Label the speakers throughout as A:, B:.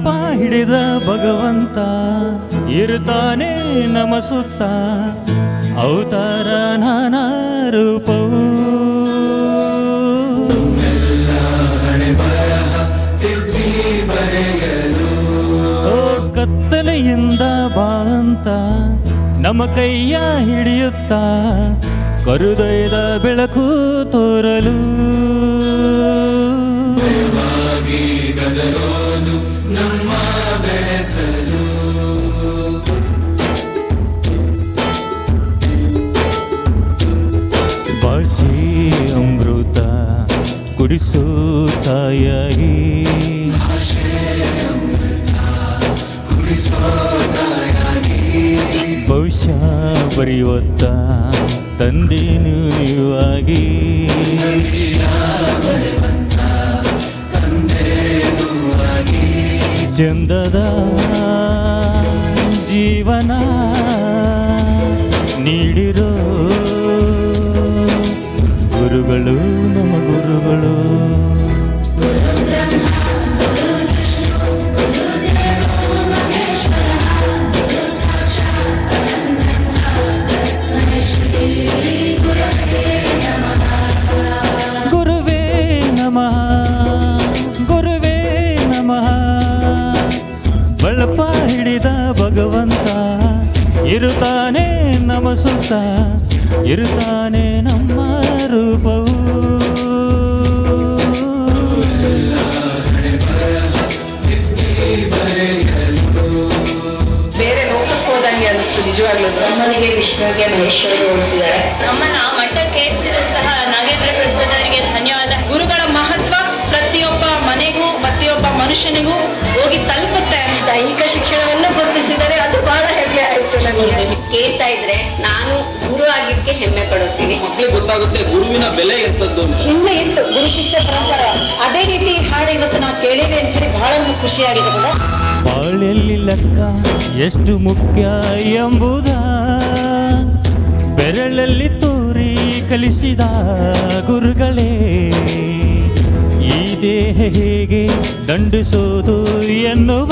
A: ಹಿಡಿದ ಭಗವಂತ ಇರುತ್ತಾನೆ ನಮ ಸುತ್ತ ಅವತಾರ ನಾನಾ ರೂಪವು. ಕತ್ತಲೆಯಿಂದ ಬಾಂತ ನಮ್ಮ ಕೈಯ ಹಿಡಿಯುತ್ತಾ ಕರುದೈದ ಬೆಳಕು ತೋರಲು. ಕುಡಿಸೋ ಭವಿಷ್ಯ ಬರೆಯುವತ್ತ ತಂದೇನು ನೀವಾಗಿ ಚಂದದ ಜೀವನ ನೀಡಿರೋ ಭಗವಂತ ಇರುತ್ತಾನೆ ನಮ ಸುತ್ತ ಇರುತ್ತಾನೆ ನಮ್ಮ ರೂಪವು.
B: ಬೇರೆ ಲೋಕಕ್ಕೆ ಹೋದಂಗೆ ಅನಿಸ್ತು ನಿಜವಾಗ್ಲೂ.
C: ಬ್ರಹ್ಮನಿಗೆ ವಿಷ್ಣುವಿಗೆ ಮಹೇಶ್ವರಿಗೆ ಹೋಲಿಸಿದ್ದಾರೆ
D: ನಮ್ಮನ್ನ ಕೇಳ್ತಾ ಇದ್ರೆ ನಾನು ಗುರು ಆಗಿದ್ದಕ್ಕೆ ಹೆಮ್ಮೆ ಪಡುತ್ತೀನಿ.
E: ಮಕ್ಕಳಿಗೆ ಗೊತ್ತಾಗುತ್ತೆ ಗುರುವಿನ ಬೆಲೆ ಎಂತದ್ದು ಅಂತ.
C: ಹಿಂದೆ ಇತ್ತು ಗುರು ಶಿಷ್ಯ ಪರಂಪರ. ಅದೇ ರೀತಿ ಹಾಡು ಇವತ್ತು ನಾವು ಕೇಳಿವೆ ಅಂತ ಹೇಳಿ ಬಹಳ ನಮ್ಗೆ ಖುಷಿಯಾಗಿದೆ ಕೂಡ.
A: ಬಾಳೆಲ್ಲಿ ಲೆಕ್ಕ ಎಷ್ಟು ಮುಖ್ಯ ಎಂಬುದ ಬೆರಳಲ್ಲಿ ತೋರಿ ಕಲಿಸಿದ ಗುರುಗಳೇ. ಈ ದೇಹ ಹೇಗೆ ದಂಡಿಸೋದು ಎನ್ನುವ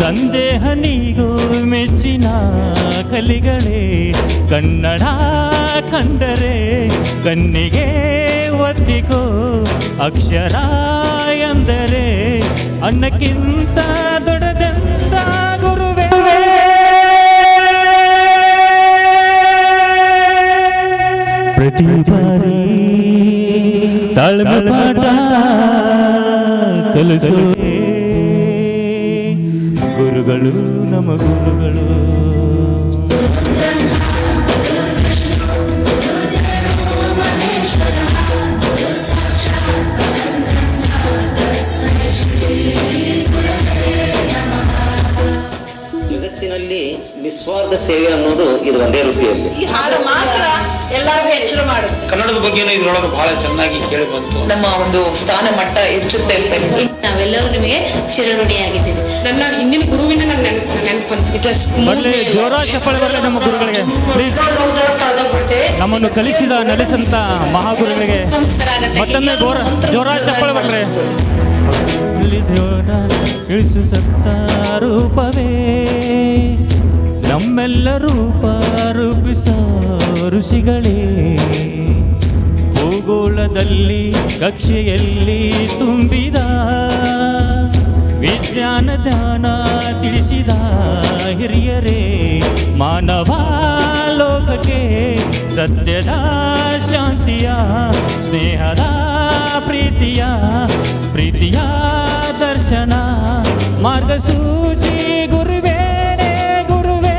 A: ಸಂದೇಹ ನೀಗೂ ಮೆಚ್ಚಿನ ಕಲಿಗಳೇ, ಕನ್ನಡ ಕಂಡರೆ ಕಣ್ಣಿಗೆ ಒತ್ತಿಕೋ ಅಕ್ಷರ ಎಂದರೆ ಅನ್ನಕ್ಕಿಂತ ದೊಡ್ಡದಂತ ಗುರುವೇ? ಪ್ರತಿ ಬಾರಿ ತಾಳ್ಮೆ ಕಲಿಸೋ. ಗುರುಗಳು ನಮ್ಮ ಗುರುಗಳು.
F: ಜಗತ್ತಿನಲ್ಲಿ ನಿಸ್ವಾರ್ಥ ಸೇವೆ ಅನ್ನೋದು ಇದು ಒಂದೇ ವೃತ್ತಿಯಲ್ಲಿ
B: ಈ ಹಾಡು ಮಾತ್ರ ಎಲ್ಲರಿಗೂ ಎಚ್ಚರ ಮಾಡುತ್ತೆ
E: ಕನ್ನಡದ ಬಗ್ಗೆನೂ ಇದ್ರೊಳಗೆ ಬಹಳ ಚೆನ್ನಾಗಿ ಕೇಳಿ ಬಂತು.
B: ನಮ್ಮ ಒಂದು ಸ್ಥಾನ ಮಟ್ಟ ಹೆಚ್ಚುತ್ತೆ ಅಂತ.
D: ನಾವೆಲ್ಲರೂ ನಿಮಗೆ ಚಿರಋಣಿಯಾಗಿದ್ದೀವಿ
B: ನನ್ನ ಹಿಂದಿನ ಗುರುವಿನ ನನ್ನ ನೆನಪು ನೆನಪಂತ ಇಟ್
A: ಜೋರ ಚಪ್ಪಾಳೆ ಬರಲಿ ನಮ್ಮ ಗುರುಗಳಿಗೆ. ನಮ್ಮನ್ನು ಕಲಿಸಿದ ನಡೆಸಂತ ಮಹಾಗುರುಗಳಿಗೆ ಮತ್ತೊಮ್ಮೆ ಗೋರ ಜೋರ ಚಪ್ಪಳ ಬರ್ರೆ ಇಳಿಸು ಸತ್ತ ರೂಪವೇ ನಮ್ಮೆಲ್ಲ ರೂಪ ರೂಪಿಸ ಋಷಿಗಳೇ. ಭೂಗೋಳದಲ್ಲಿ ಕಕ್ಷೆಯಲ್ಲಿ ತುಂಬಿದ ವಿಜ್ಞಾನ ಧ್ಯಾನ ತಿಳಿಸಿದ ಹಿರಿಯರೇ, ಮಾನವ ಲೋಕಕ್ಕೆ ಸತ್ಯದ ಶಾಂತಿಯ, ಸ್ನೇಹದ ಪ್ರೀತಿಯ ಪ್ರೀತಿಯ ದರ್ಶನ, ಮಾರ್ಗಸೂಚಿ ಗುರುವೇನೇ ಗುರುವೇ.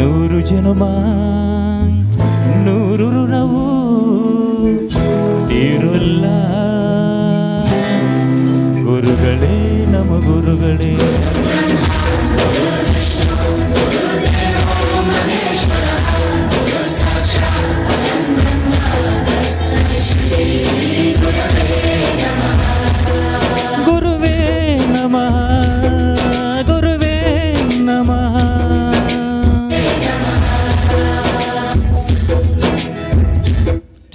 A: ನೂರು ಜನುಮ